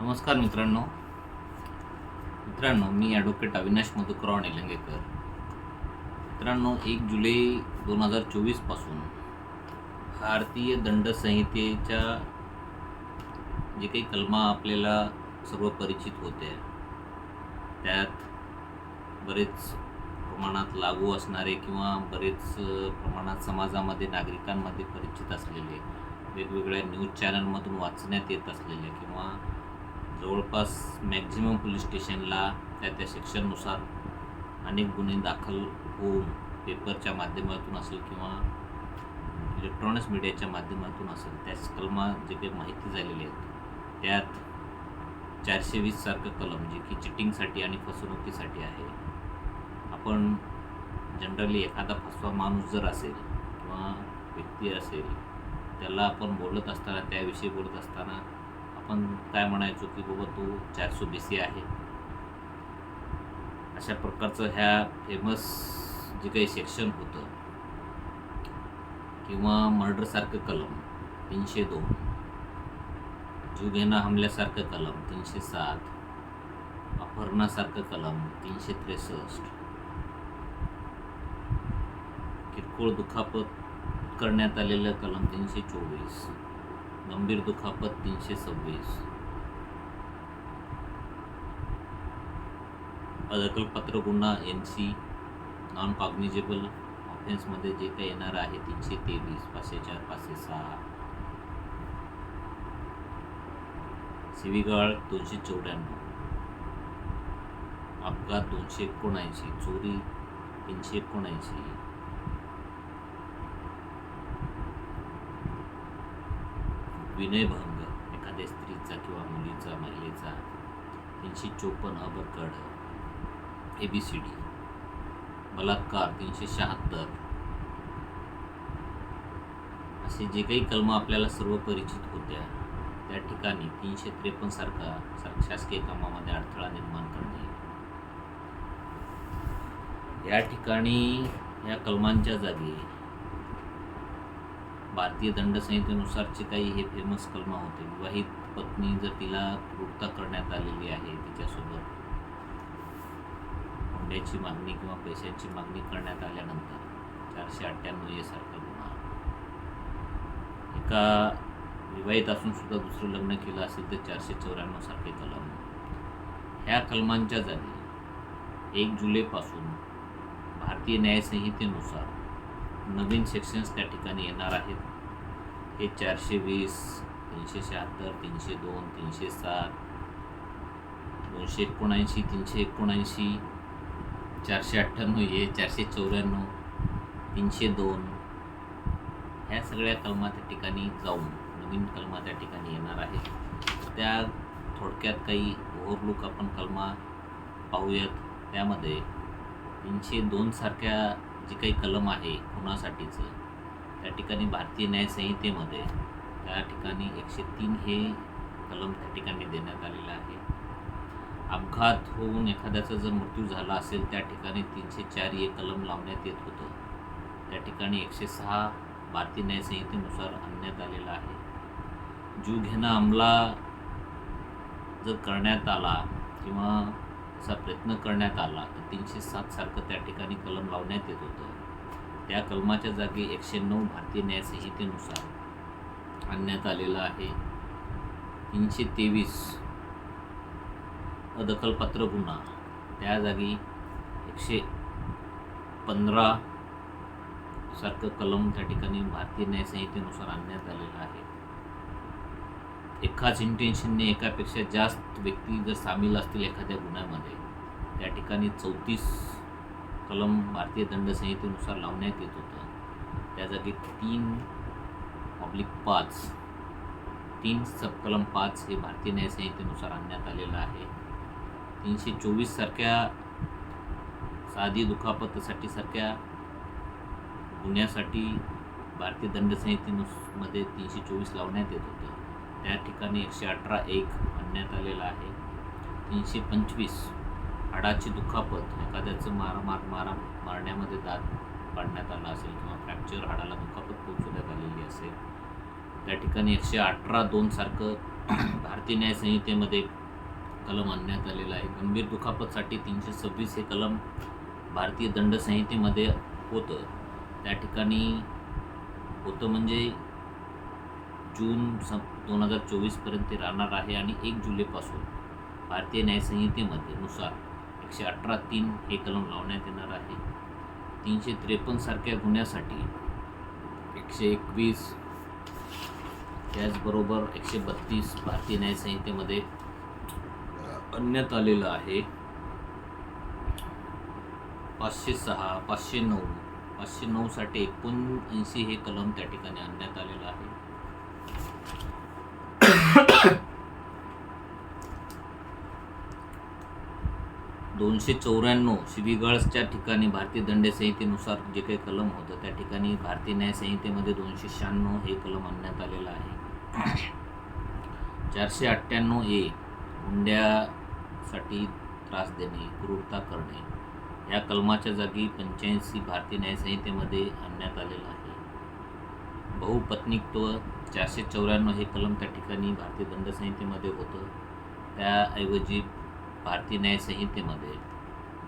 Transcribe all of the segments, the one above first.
नमस्कार मित्रांनो. मित्रांनो मी ॲडव्होकेट अविनाश मधुकराव निलंगेकर. मित्रांनो एक जुलै दोन हजार चोवीसपासून भारतीय दंड संहितेच्या जे काही कलमा आपल्याला सर्व परिचित होते त्यात बरेच प्रमाणात लागू असणारे किंवा बरेच प्रमाणात समाजामध्ये नागरिकांमध्ये परिचित असलेले वेगवेगळ्या न्यूज चॅनलमधून वाचण्यात येत असलेले किंवा जवळपास मॅक्झिमम पोलीस स्टेशनला त्या त्या सेक्शननुसार अनेक गुन्हे दाखल होऊन पेपरच्या माध्यमातून असेल किंवा इलेक्ट्रॉनिक्स मीडियाच्या माध्यमातून असेल त्याच कलमा जे काही माहिती झालेली आहेत त्यात चारशे वीससारखं कलम जे की चिटिंगसाठी आणि फसवणुकीसाठी आहे. आपण जनरली एखादा फसवा माणूस जर असेल किंवा व्यक्ती असेल त्याला आपण बोलत असताना त्याविषयी बोलत असताना आपण काय म्हणायचो की बाबा तो चारशे बी सी आहे. अशा प्रकारचं ह्या फेमस जे काही सेक्शन होतं किंवा मर्डरसारखं कलम तीनशे दोन जीव घेणं हमल्यासारखं कलम तीनशे सात अपहरणासारखं कलम तीनशे त्रेसष्ट. किरकोळ दुखापत करण्यात आलेलं कलम तीनशे चोवीस. गंभीर दुखापत तीनशे सव्वीस. अदखलपात्र गुन्हा एन सी नॉन कॉग्निजेबल ऑफेन्समध्ये जे काही येणार आहे तीनशे तेवीस पाचशे चार पाचशे सहा. सिविगाळ दोनशे चौऱ्याण्णव. अपघात दोनशे एकोणऐंशी चोरी तीनशे एकोणऐंशी. विनयभंग एखाद्या स्त्रीचा किंवा मुलीचा महिलेचा तीनशे चोपन्न अबरकड ए बी सी डी बलात्कार तीनशे शहात्तर. असे जे काही कलम आपल्याला सर्व परिचित होत्या त्या ठिकाणी तीनशे त्रेपन्न सारखा सार शासकीय कामामध्ये अडथळा निर्माण करणे. या ठिकाणी या कलमांच्या जागी भारतीय दंडसंहितेनुसारचे काही हे फेमस कलमा होते विवाहित पत्नी जर तिला क्रूरता करण्यात आलेली आहे तिच्यासोबत हुंड्याची मागणी किंवा पैशांची मागणी करण्यात आल्यानंतर चारशे अठ्ठ्याण्णव ए सारखा गुन्हा. एका विवाहित असून सुद्धा दुसरं लग्न केलं असेल तर चारशे चौऱ्याण्णव सारखे कलम. ह्या कलमांच्या जागी एक जुलैपासून भारतीय न्यायसंहितेनुसार नवीन सेक्शन्स त्या ठिकाणी येणार आहेत. हे चारशे वीस तीनशे शहात्तर तीनशे दोन तीनशे सात दोनशे एकोणऐंशी तीनशे एकोणऐंशी चारशे अठ्ठ्याण्णव हे चारशे चौऱ्याण्णव तीनशे दोन. ह्या सगळ्या कलमा त्या ठिकाणी जाऊन नवीन कलमा त्या ठिकाणी येणार आहेत. त्या थोडक्यात काही ओव्हरलुक आपण कलमा पाहूयात. त्यामध्ये तीनशे दोनसारख्या जे काही कलम आहे खुनासाठीचं त्या ठिकाणी भारतीय न्यायसंहितेमध्ये त्या ठिकाणी एकशे तीन हे कलम त्या ठिकाणी देण्यात आलेलं आहे. अपघात होऊन एखाद्याचा जर मृत्यू झाला असेल त्या ठिकाणी तीनशे चार हे कलम लावण्यात येत होतं. त्या ठिकाणी एकशे सहा भारतीय न्यायसंहितेनुसार आणण्यात आलेलं आहे. जीव घेणं अंमला जर करण्यात आला किंवा चा प्रयत्न करण्यात आला तर तीनशे सात सारखं त्या ठिकाणी कलम लावण्यात येत होतं. त्या कलमाच्या जागी एकशे नऊ भारतीय न्यायसंहितेनुसार आणण्यात आलेलं आहे. तीनशे तेवीस अदखलपात्र गुन्हा त्या जागी एकशे पंधरा सारखं कलम त्या ठिकाणी भारतीय न्यायसंहितेनुसार आणण्यात आलेलं आहे. एकाच इंटेन्शनने एकापेक्षा जास्त व्यक्ती जर सामील असतील एखाद्या गुन्ह्यामध्ये त्या ठिकाणी चौतीस कलम भारतीय दंडसंहितेनुसार लावण्यात येत होतं. त्या जागी तीन पब्लिक पाच तीन सबकलम पाच हे भारतीय न्यायसंहितेनुसार आणण्यात आलेलं आहे. तीनशे चोवीससारख्या साधी दुखापतसाठी सारख्या गुन्ह्यासाठी भारतीय दंडसंहितेनुसमध्ये तीनशे चोवीस लावण्यात येत होतं. त्या ठिकाणी एकशे अठरा एक आणण्यात आलेला आहे. तीनशे पंचवीस हाडाची दुखापत एखाद्याचं मारा मार मारा मारण्यामध्ये दात पाडण्यात आला असेल किंवा फ्रॅक्चर हाडाला दुखापत पोचवण्यात आलेली असेल. त्या ठिकाणी एकशे अठरा दोन सारखं भारतीय न्याय संहितेमध्ये कलम आणण्यात आलेला आहे. गंभीर दुखापतसाठी तीनशे सव्वीस हे कलम भारतीय दंडसंहितेमध्ये होतं. त्या ठिकाणी होतं म्हणजे जून स दोन हजार चोवीसपर्यंत ते राहणार आहे आणि एक जुलैपासून भारतीय न्यायसंहितेमध्येनुसार नुसार एकशे अठरा तीन हे कलम लावण्यात येणार आहे. तीनशे त्रेपन्न सारख्या गुन्ह्यासाठी एकशे एकवीस त्याचबरोबर एकशे बत्तीस भारतीय न्यायसंहितेमध्ये आणण्यात आलेलं आहे. पाचशे सहा पाचशे नऊ पाचशे नऊसाठी एकोणऐंशी हे कलम त्या ठिकाणी आणण्यात आलेलं आहे. दोनशे चौऱ्याण्णव श्रीगळच्या ठिकाणी भारतीय दंडसंहितेनुसार जे काही कलम होतं त्या ठिकाणी भारतीय न्यायसंहितेमध्ये दोनशे शहाण्णव हे कलम आणण्यात आलेलं आहे. चारशे अठ्ठ्याण्णव ए हुंड्यासाठी त्रास देणे क्रूरता करणे या कलमाच्या जागी पंच्याऐंशी भारतीय न्यायसंहितेमध्ये आणण्यात आलेलं आहे. बहुपत्नीत्व चारशे चौऱ्याण्णव हे कलम त्या ठिकाणी भारतीय दंडसंहितेमध्ये होतं. त्याऐवजी भारतीय न्यायसंहितेमध्ये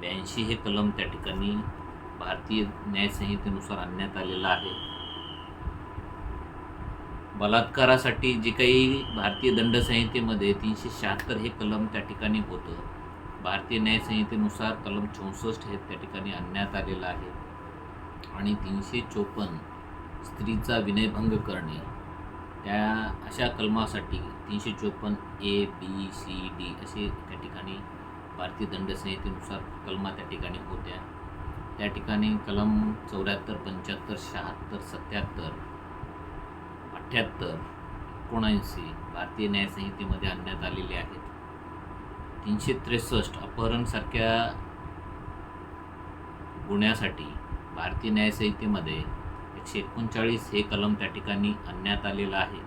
ब्याऐंशी हे कलम त्या ठिकाणी भारतीय न्यायसंहितेनुसार आणण्यात आलेलं आहे. बलात्कारासाठी जे काही भारतीय दंड संहितेमध्ये तीनशे शहात्तर हे कलम त्या ठिकाणी होतं भारतीय न्यायसंहितेनुसार कलम चौसष्ट हे त्या ठिकाणी आणण्यात आलेलं आहे. आणि तीनशे चोपन्न स्त्रीचा विनयभंग करणे त्या अशा कलमासाठी तीनशे चोपन्न ए बी सी डी असे त्या ठिकाणी भारतीय दंड संहितेनुसार कलमा त्या ठिकाणी होत्या. त्या ठिकाणी कलम चौऱ्याहत्तर पंच्याहत्तर शहात्तर सत्याहत्तर अठ्ठ्याहत्तर एकोणऐंशी भारतीय न्यायसंहितेमध्ये आणण्यात आलेले आहेत. तीनशे त्रेसष्ट अपहरणसारख्या गुन्ह्यासाठी भारतीय न्यायसंहितेमध्ये एकशे एकोणचाळीस हे कलम त्या ठिकाणी आणण्यात आलेलं आहे.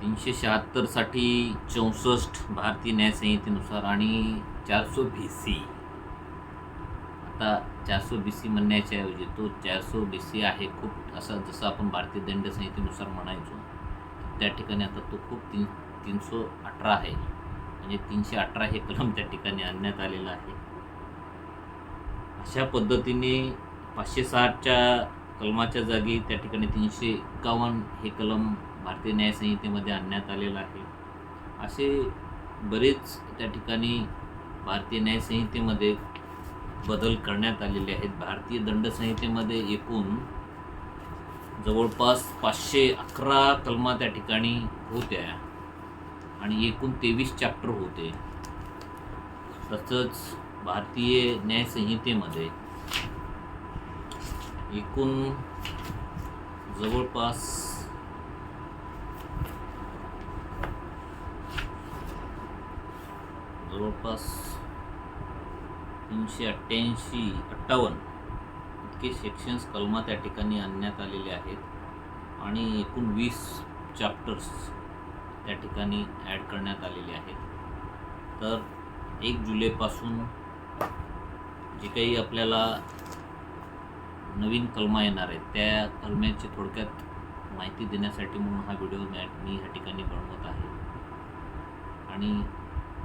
तीनशे शहात्तरसाठी चौसष्ट भारतीय न्यायसंहितेनुसार आणि चारसो बी सी आता चारसो बी सी म्हणण्याच्या ऐवजी तो चारसो बी सी आहे खूप असा जसं आपण भारतीय दंड संहितेनुसार म्हणायचो त्या ठिकाणी आता तो खूप तीन तीनशे अठरा आहे. म्हणजे तीनशे अठरा हे कलम त्या ठिकाणी आणण्यात आलेलं आहे. अशा पद्धतीने पाचशे साठच्या कलमाच्या जागी त्या ठिकाणी तीनशे एकावन्न हे कलम भारतीय न्यायसंहितेमध्ये आणण्यात आलेलं आहे. असे बरेच त्या ठिकाणी भारतीय न्यायसंहितेमध्ये बदल करण्यात आलेले आहेत. भारतीय दंडसंहितेमध्ये एकूण जवळपास पाचशे अकरा कलमा त्या ठिकाणी होत्या आणि एकूण तेवीस चॅप्टर होते. तसंच भारतीय न्यायसंहितेमध्ये एकूण जवळपास जवळपास तीनशे अठ्ठ्याऐंशी अठ्ठावन्न इतके सेक्शन्स कलमा त्या ठिकाणी आणण्यात आलेले आहेत. आणि एकूण वीस चॅप्टर्स त्या ठिकाणी ॲड करण्यात आलेले आहेत. तर एक जुलैपासून जे काही आपल्याला नवीन कलमा येणार आहेत त्या कलम्याची थोडक्यात माहिती देण्यासाठी म्हणून हा व्हिडिओ मी मी ह्या ठिकाणी बनवत आहे. आणि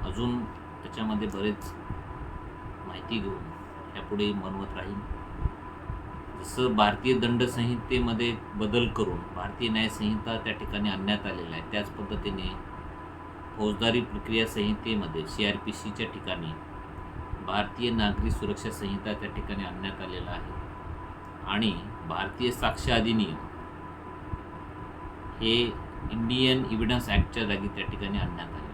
अजून त्याच्यामध्ये बरेच माहिती घेऊन ह्यापुढे बनवत राहीन. जसं भारतीय दंड संहितेमध्ये बदल करून भारतीय न्यायसंहिता त्या ठिकाणी आणण्यात आलेल्या आहे त्याच पद्धतीने फौजदारी प्रक्रिया संहितेमध्ये सी आर पी सीच्या ठिकाणी भारतीय नागरी सुरक्षा संहिता त्या ठिकाणी आणण्यात आलेला आहे. आणि भारतीय साक्ष अधिनियम हे इंडियन इव्हिडन्स ॲक्टच्या जागी त्या ठिकाणी आणण्यात आले